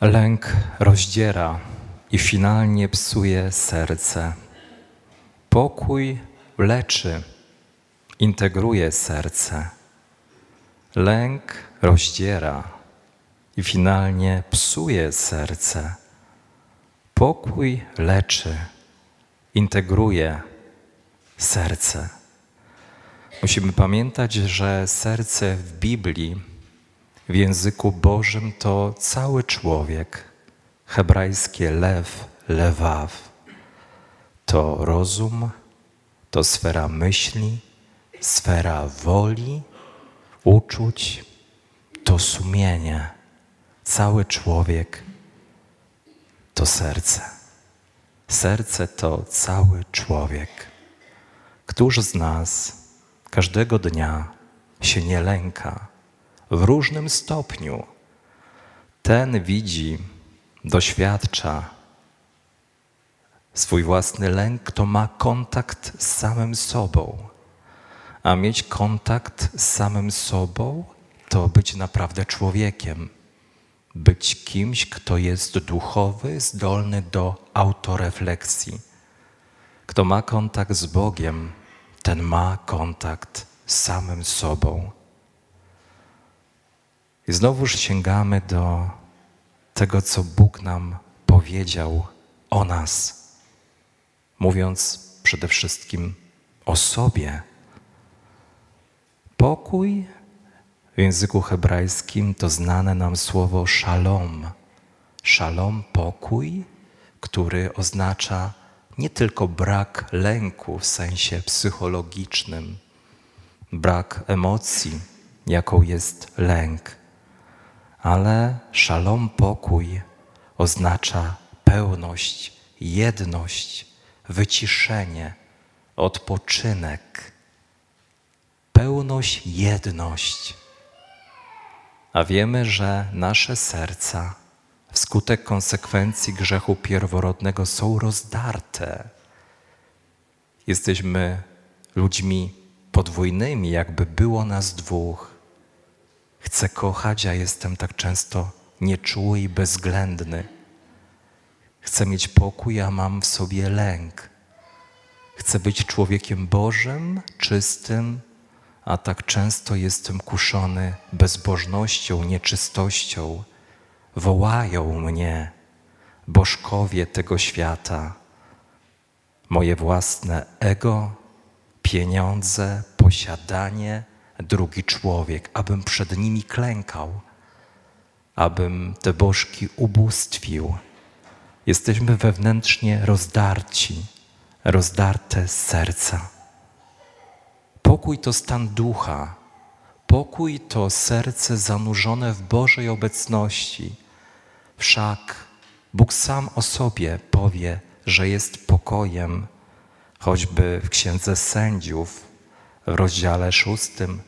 Lęk rozdziera i finalnie psuje serce. Pokój leczy, integruje serce. Lęk rozdziera i finalnie psuje serce. Pokój leczy, integruje serce. Musimy pamiętać, że serce w Biblii w języku Bożym to cały człowiek. Hebrajskie lew, lewaw. To rozum, to sfera myśli, sfera woli, uczuć, to sumienie. Cały człowiek to serce. Serce to cały człowiek. Któż z nas każdego dnia się nie lęka? W różnym stopniu. Ten widzi, doświadcza swój własny lęk, kto ma kontakt z samym sobą. A mieć kontakt z samym sobą to być naprawdę człowiekiem. Być kimś, kto jest duchowy, zdolny do autorefleksji. Kto ma kontakt z Bogiem, ten ma kontakt z samym sobą. I znowuż sięgamy do tego, co Bóg nam powiedział o nas, mówiąc przede wszystkim o sobie. Pokój w języku hebrajskim to znane nam słowo szalom. Szalom, pokój, który oznacza nie tylko brak lęku w sensie psychologicznym, brak emocji, jaką jest lęk ale szalom pokój oznacza pełność, jedność, wyciszenie, odpoczynek, pełność, jedność. A wiemy, że nasze serca wskutek konsekwencji grzechu pierworodnego są rozdarte. Jesteśmy ludźmi podwójnymi, jakby było nas dwóch. Chcę kochać, a jestem tak często nieczuły i bezwzględny. Chcę mieć pokój, a mam w sobie lęk. Chcę być człowiekiem Bożym, czystym, a tak często jestem kuszony bezbożnością, nieczystością. Wołają mnie bożkowie tego świata, moje własne ego, pieniądze, posiadanie drugi człowiek, abym przed nimi klękał, abym te bożki ubóstwił. Jesteśmy wewnętrznie rozdarci, rozdarte z serca. Pokój to stan ducha, pokój to serce zanurzone w Bożej obecności. Wszak Bóg sam o sobie powie, że jest pokojem, choćby w Księdze Sędziów w rozdziale szóstym,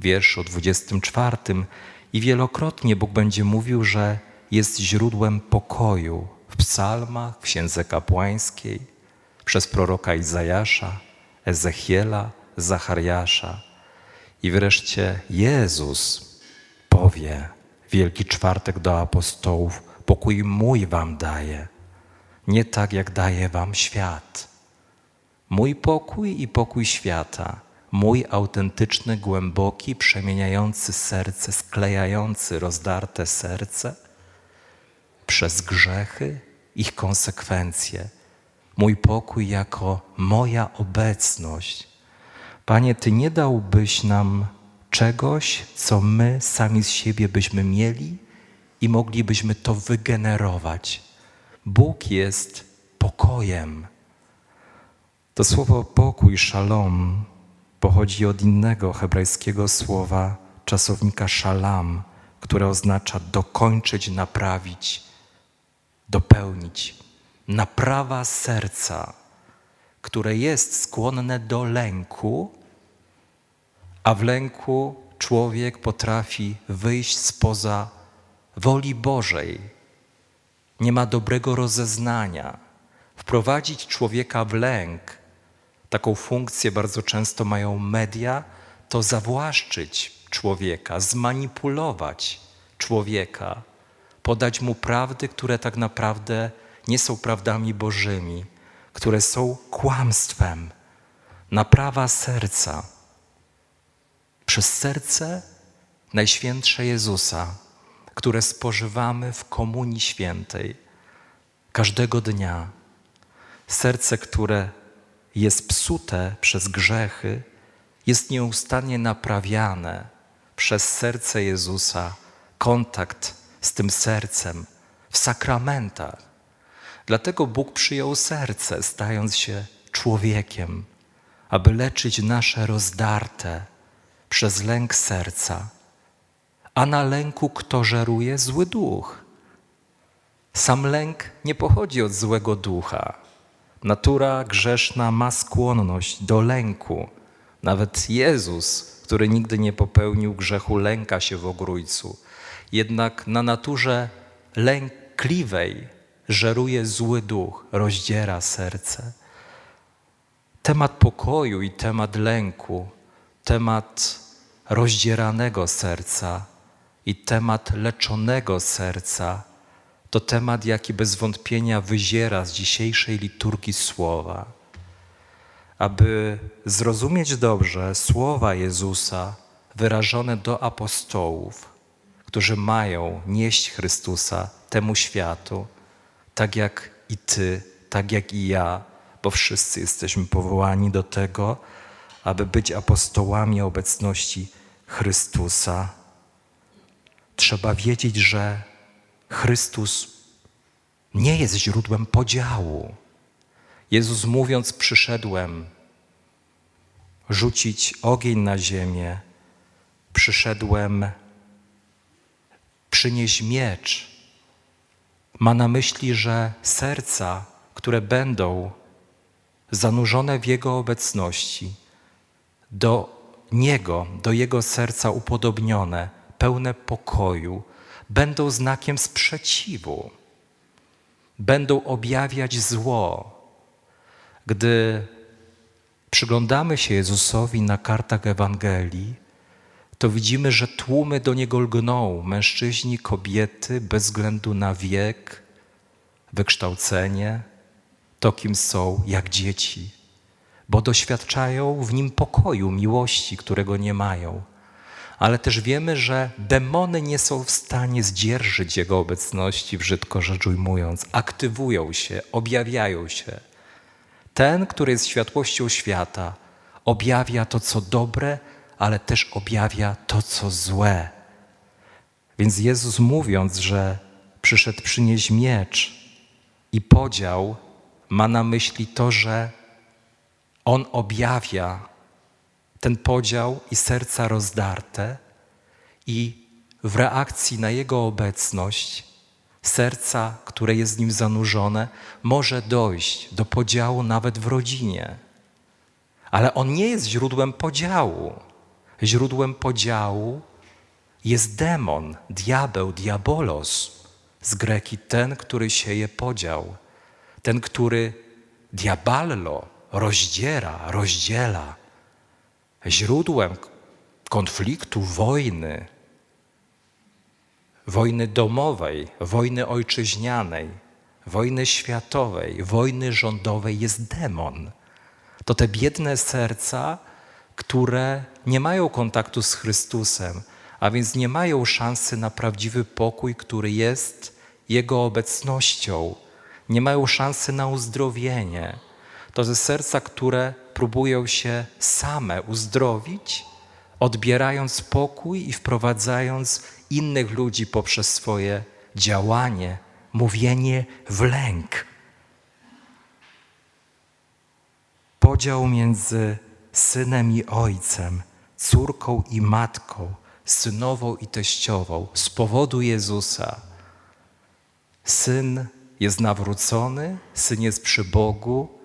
wierszu dwudziestym czwartym i wielokrotnie Bóg będzie mówił, że jest źródłem pokoju w psalmach, w księdze kapłańskiej, przez proroka Izajasza, Ezechiela, Zachariasza. I wreszcie Jezus powie Wielki Czwartek do apostołów, pokój mój wam daje, nie tak jak daje wam świat. Mój pokój i pokój świata – mój autentyczny, głęboki, przemieniający serce, sklejający rozdarte serce przez grzechy, ich konsekwencje, mój pokój jako moja obecność. Panie, Ty nie dałbyś nam czegoś, co my sami z siebie byśmy mieli i moglibyśmy to wygenerować. Bóg jest pokojem. To słowo pokój, szalom, pochodzi od innego hebrajskiego słowa czasownika szalam, które oznacza dokończyć, naprawić, dopełnić. Naprawa serca, które jest skłonne do lęku, a w lęku człowiek potrafi wyjść spoza woli Bożej. Nie ma dobrego rozeznania. Wprowadzić człowieka w lęk taką funkcję bardzo często mają media, to zawłaszczyć człowieka, zmanipulować człowieka, podać mu prawdy, które tak naprawdę nie są prawdami Bożymi, które są kłamstwem. Naprawa serca. Przez serce Najświętsze Jezusa, które spożywamy w Komunii Świętej każdego dnia. Serce, które jest psute przez grzechy, jest nieustannie naprawiane przez serce Jezusa, kontakt z tym sercem w sakramentach. Dlatego Bóg przyjął serce, stając się człowiekiem, aby leczyć nasze rozdarte przez lęk serca. A na lęku kto żeruje? Zły duch. Sam lęk nie pochodzi od złego ducha. Natura grzeszna ma skłonność do lęku. Nawet Jezus, który nigdy nie popełnił grzechu, lęka się w ogrójcu. Jednak na naturze lękliwej żeruje zły duch, rozdziera serce. Temat pokoju i temat lęku, temat rozdzieranego serca i temat leczonego serca to temat, jaki bez wątpienia wyziera z dzisiejszej liturgii słowa. Aby zrozumieć dobrze słowa Jezusa wyrażone do apostołów, którzy mają nieść Chrystusa temu światu, tak jak i Ty, tak jak i ja, bo wszyscy jesteśmy powołani do tego, aby być apostołami obecności Chrystusa. Trzeba wiedzieć, że Chrystus nie jest źródłem podziału. Jezus mówiąc, przyszedłem rzucić ogień na ziemię, przyszedłem przynieść miecz. Ma na myśli, że serca, które będą zanurzone w Jego obecności, do Niego, do Jego serca upodobnione, pełne pokoju, będą znakiem sprzeciwu, będą objawiać zło. Gdy przyglądamy się Jezusowi na kartach Ewangelii, to widzimy, że tłumy do Niego lgną, mężczyźni, kobiety, bez względu na wiek, wykształcenie, to kim są, jak dzieci, bo doświadczają w Nim pokoju, miłości, którego nie mają ale też wiemy, że demony nie są w stanie zdzierżyć Jego obecności, brzydko rzecz ujmując. Aktywują się, objawiają się. Ten, który jest światłością świata, objawia to, co dobre, ale też objawia to, co złe. Więc Jezus mówiąc, że przyszedł przynieść miecz i podział, ma na myśli to, że On objawia ten podział i serca rozdarte, i w reakcji na Jego obecność, serca, które jest z Nim zanurzone, może dojść do podziału nawet w rodzinie. Ale on nie jest źródłem podziału. Źródłem podziału jest demon, diabeł, diabolos. Z greki ten, który sieje podział. Ten, który diaballo rozdziera, rozdziela źródłem konfliktu, wojny, wojny domowej, wojny ojczyźnianej, wojny światowej, wojny rządowej jest demon. To te biedne serca, które nie mają kontaktu z Chrystusem, a więc nie mają szansy na prawdziwy pokój, który jest Jego obecnością, nie mają szansy na uzdrowienie. To te serca, które próbują się same uzdrowić, odbierając pokój i wprowadzając innych ludzi poprzez swoje działanie, mówienie w lęk. Podział między synem i ojcem, córką i matką, synową i teściową z powodu Jezusa. Syn jest nawrócony, syn jest przy Bogu,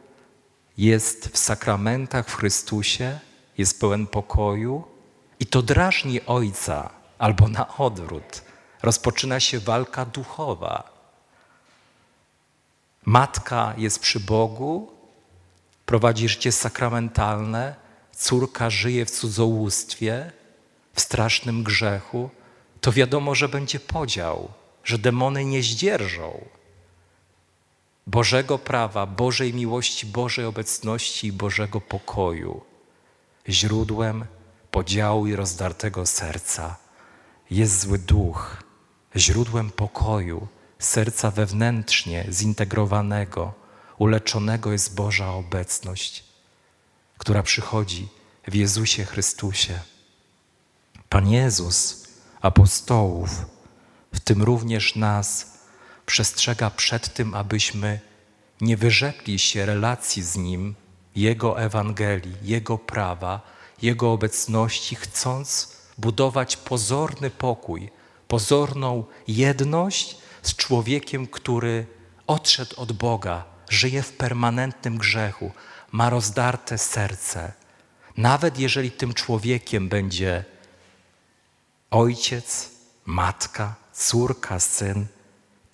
jest w sakramentach w Chrystusie, jest pełen pokoju i to drażni Ojca, albo na odwrót. Rozpoczyna się walka duchowa. Matka jest przy Bogu, prowadzi życie sakramentalne, córka żyje w cudzołóstwie, w strasznym grzechu, to wiadomo, że będzie podział, że demony nie zdzierżą Bożego prawa, Bożej miłości, Bożej obecności i Bożego pokoju. Źródłem podziału i rozdartego serca jest zły duch, źródłem pokoju, serca wewnętrznie zintegrowanego, uleczonego jest Boża obecność, która przychodzi w Jezusie Chrystusie. Pan Jezus apostołów, w tym również nas, przestrzega przed tym, abyśmy nie wyrzekli się relacji z Nim, Jego Ewangelii, Jego prawa, Jego obecności, chcąc budować pozorny pokój, pozorną jedność z człowiekiem, który odszedł od Boga, żyje w permanentnym grzechu, ma rozdarte serce. Nawet jeżeli tym człowiekiem będzie ojciec, matka, córka, syn,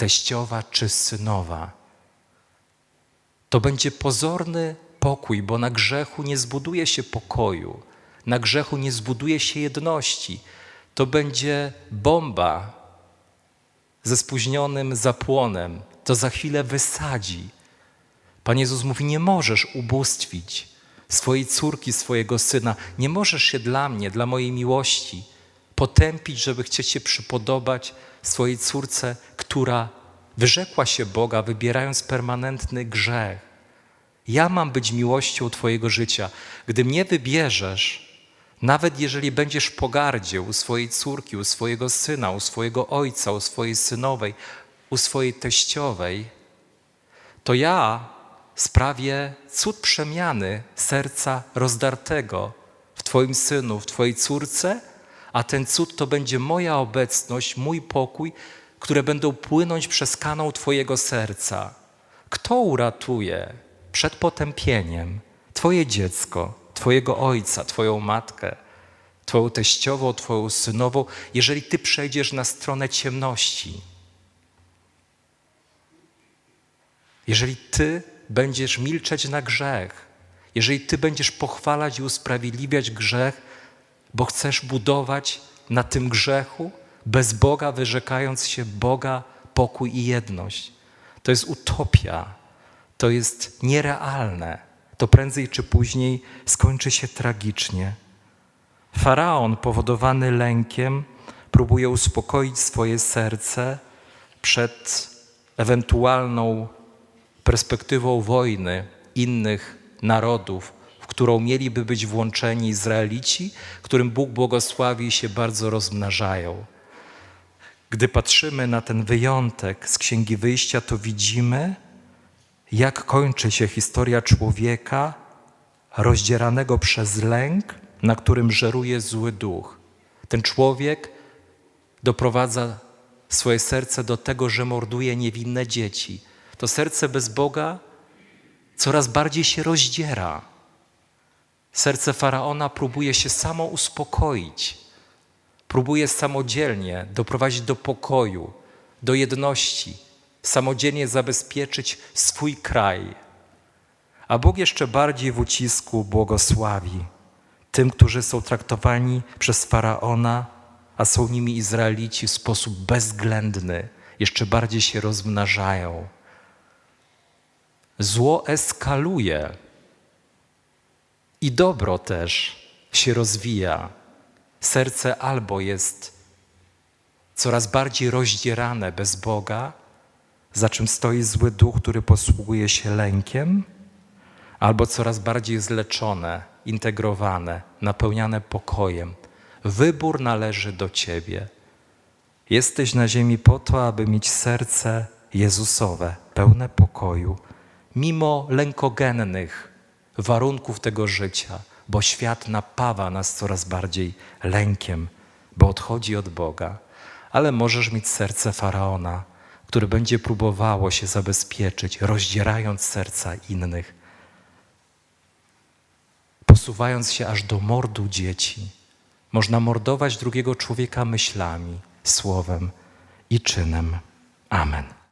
teściowa czy synowa. To będzie pozorny pokój, bo na grzechu nie zbuduje się pokoju, na grzechu nie zbuduje się jedności. To będzie bomba ze spóźnionym zapłonem, to za chwilę wysadzi. Pan Jezus mówi: Nie możesz ubóstwić swojej córki, swojego syna, nie możesz się dla mnie, dla mojej miłości potępić, żeby chcieć się przypodobać swojej córce, która wyrzekła się Boga, wybierając permanentny grzech. Ja mam być miłością Twojego życia. Gdy mnie wybierzesz, nawet jeżeli będziesz pogardzie u swojej córki, u swojego syna, u swojego ojca, u swojej synowej, u swojej teściowej, to ja sprawię cud przemiany serca rozdartego w Twoim synu, w Twojej córce, a ten cud to będzie moja obecność, mój pokój, które będą płynąć przez kanał Twojego serca. Kto uratuje przed potępieniem Twoje dziecko, Twojego ojca, Twoją matkę, Twoją teściową, Twoją synową, jeżeli Ty przejdziesz na stronę ciemności? Jeżeli Ty będziesz milczeć na grzech, jeżeli Ty będziesz pochwalać i usprawiedliwiać grzech, bo chcesz budować na tym grzechu, bez Boga wyrzekając się Boga, pokój i jedność. To jest utopia, to jest nierealne. To prędzej czy później skończy się tragicznie. Faraon, powodowany lękiem, próbuje uspokoić swoje serce przed ewentualną perspektywą wojny innych narodów, w którą mieliby być włączeni Izraelici, którym Bóg błogosławi i się bardzo rozmnażają. Gdy patrzymy na ten wyjątek z Księgi Wyjścia, to widzimy, jak kończy się historia człowieka rozdzieranego przez lęk, na którym żeruje zły duch. Ten człowiek doprowadza swoje serce do tego, że morduje niewinne dzieci. To serce bez Boga coraz bardziej się rozdziera. Serce faraona próbuje się samo uspokoić, próbuje samodzielnie doprowadzić do pokoju, do jedności, samodzielnie zabezpieczyć swój kraj. A Bóg jeszcze bardziej w ucisku błogosławi tym, którzy są traktowani przez faraona, a są nimi Izraelici w sposób bezwzględny, jeszcze bardziej się rozmnażają. Zło eskaluje i dobro też się rozwija. Serce albo jest coraz bardziej rozdzierane bez Boga, za czym stoi zły duch, który posługuje się lękiem, albo coraz bardziej zleczone, integrowane, napełniane pokojem. Wybór należy do Ciebie. Jesteś na ziemi po to, aby mieć serce Jezusowe, pełne pokoju, mimo lękogennych warunków tego życia, bo świat napawa nas coraz bardziej lękiem, bo odchodzi od Boga. Ale możesz mieć serce faraona, które będzie próbowało się zabezpieczyć, rozdzierając serca innych, posuwając się aż do mordu dzieci. Można mordować drugiego człowieka myślami, słowem i czynem. Amen.